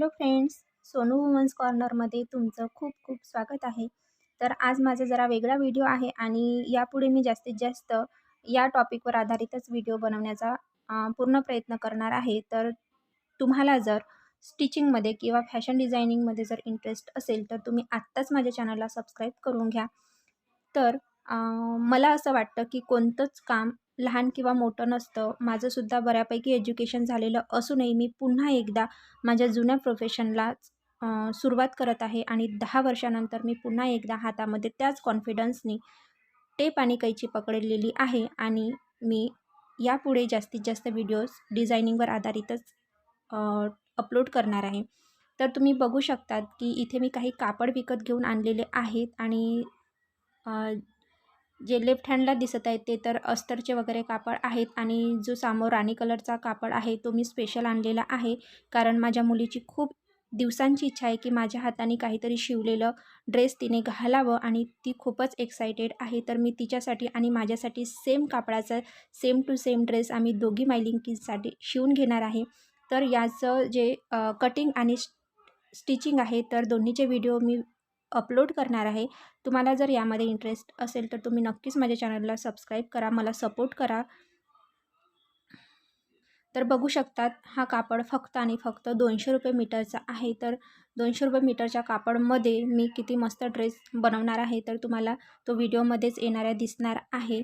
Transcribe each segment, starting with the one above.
Hello friends Sonu women's कॉर्नरमध्ये तुमचं खूप खूप स्वागत आहे. तर आज माझा जरा वेगळा व्हिडिओ आहे आणि यापुढे मी जास्तीत जास्त या टॉपिकवर आधारितच व्हिडिओ बनवण्याचा पूर्ण प्रयत्न करणार आहे. तर तुम्हाला जर स्टिचिंगमध्ये किंवा फॅशन डिझायनिंगमध्ये जर इंटरेस्ट असेल तर तुम्ही आत्ताच माझ्या चॅनलला सबस्क्राईब करून घ्या. तर मला असं वाटतं की कोणतंच काम लहान किंवा मोठं नसतं. माझंसुद्धा बऱ्यापैकी एज्युकेशन झालेलं असूनही मी पुन्हा एकदा माझ्या जुन्या प्रोफेशनलाच सुरुवात करत आहे आणि दहा वर्षानंतर मी पुन्हा एकदा हातामध्ये त्याच कॉन्फिडन्सनी टेप आणि कैची पकडलेली आहे आणि मी यापुढे जास्तीत जास्त व्हिडिओज डिझायनिंगवर आधारितच अपलोड करणार आहे. तर तुम्ही बघू शकतात की इथे मी काही कापड विकत घेऊन आणलेले आहेत आणि जे लेफ्ट हँडला दिसत आहेत ते तर अस्तरचे वगैरे कापड आहेत आणि जो समोर राणी कलरचा कापड आहे तो मी स्पेशल आणलेला आहे. कारण माझ्या मुलीची खूप दिवसांची इच्छा आहे की माझ्या हाताने काहीतरी शिवलेलं ड्रेस तिने घालावं आणि ती खूपच एक्सायटेड आहे. तर मी तिच्यासाठी आणि माझ्यासाठी सेम कापडाचा सेम टू सेम ड्रेस आम्ही दोघी मायलिंकीसाठी शिवून घेणार आहे. तर याचं जे कटिंग आणि स्टिचिंग आहे तर दोन्हीचे व्हिडिओ मी अपलोड करणार आहे. तुम्हाला जर यामध्ये इंटरेस्ट असेल तर तुम्ही नक्कीच माझ्या चॅनलला सबस्क्राईब करा मला सपोर्ट करा. तर बघू शकतात हा कापड फक्त आणि फक्त दोनशे रुपये मीटरचा आहे. तर दोनशे रुपये मीटरच्या कापडमध्ये मी किती मस्त ड्रेस बनवणार आहे तर तुम्हाला तो व्हिडिओमध्येच येणाऱ्या दिसणार आहे.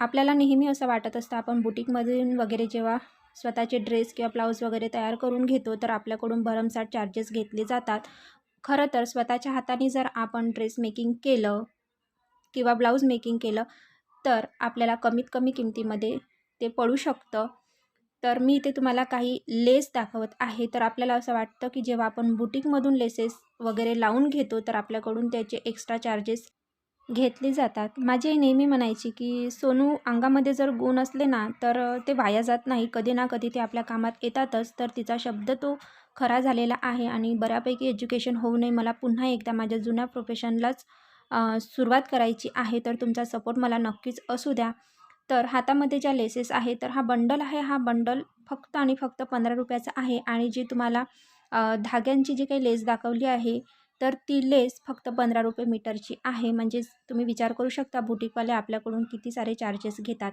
आपल्याला नेहमी असं वाटत असतं आपण बुटीकमधून वगैरे जेव्हा स्वतःचे ड्रेस किंवा ब्लाऊज वगैरे तयार करून घेतो तर आपल्याकडून भरमसाठ चार्जेस घेतले जातात. खरं तर स्वतःच्या हाताने जर आपण ड्रेस मेकिंग केलं किंवा ब्लाऊज मेकिंग केलं तर आपल्याला कमीत कमी किमतीमध्ये ते पडू शकतं. तर मी इथे तुम्हाला काही लेस दाखवत आहे. तर आपल्याला असं वाटतं की जेव्हा आपण बुटीकमधून लेसेस वगैरे लावून घेतो तर आपल्याकडून त्याचे एक्स्ट्रा चार्जेस घेतली जातात. माझी नेहमी म्हणायची की सोनू अंगामध्ये जर गुण असले ना तर ते वाया जात नाही. कधी ना कधी ते आपल्या कामात येतातच तर तिचा शब्द तो खरा झालेला आहे आणि बऱ्यापैकी एज्युकेशन होऊ नये. मला पुन्हा एकदा माझ्या जुन्या प्रोफेशनलाच सुरुवात करायची आहे तर तुमचा सपोर्ट मला नक्कीच असू द्या. तर हातामध्ये ज्या लेसेस आहे तर हा बंडल आहे. हा बंडल फक्त आणि फक्त पंधरा रुपयाचा आहे आणि जी तुम्हाला धाग्यांची जी काही लेस दाखवली आहे तर ती लेस फक्त पंधरा रुपये मीटरची आहे. म्हणजेच तुम्ही विचार करू शकता बुटीकवाले आपल्याकडून किती सारे चार्जेस घेतात.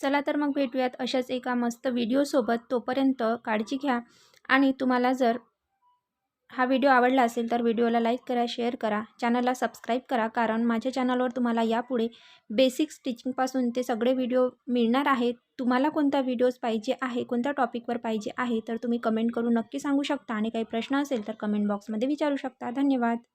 चला तर मग भेटूयात अशाच एका मस्त व्हिडिओसोबत तोपर्यंत काळजी घ्या. आणि तुम्हाला जर हा व्हिडिओ आवडला असेल तर व्हिडिओला लाईक करा शेअर करा. चॅनलला सबस्क्राईब करा कारण माझ्या चॅनलवर तुम्हाला यापुढे बेसिक स्टिचिंगपासून ते सगळे व्हिडिओ मिळणार आहेत. तुम्हाला कोणता व्हिडिओज पाहिजे आहे कोणत्या टॉपिकवर पाहिजे आहे तर तुम्ही कमेंट करून नक्की सांगू शकता. आणि काही प्रश्न असेल तर कमेंट बॉक्समध्ये विचारू शकता. धन्यवाद.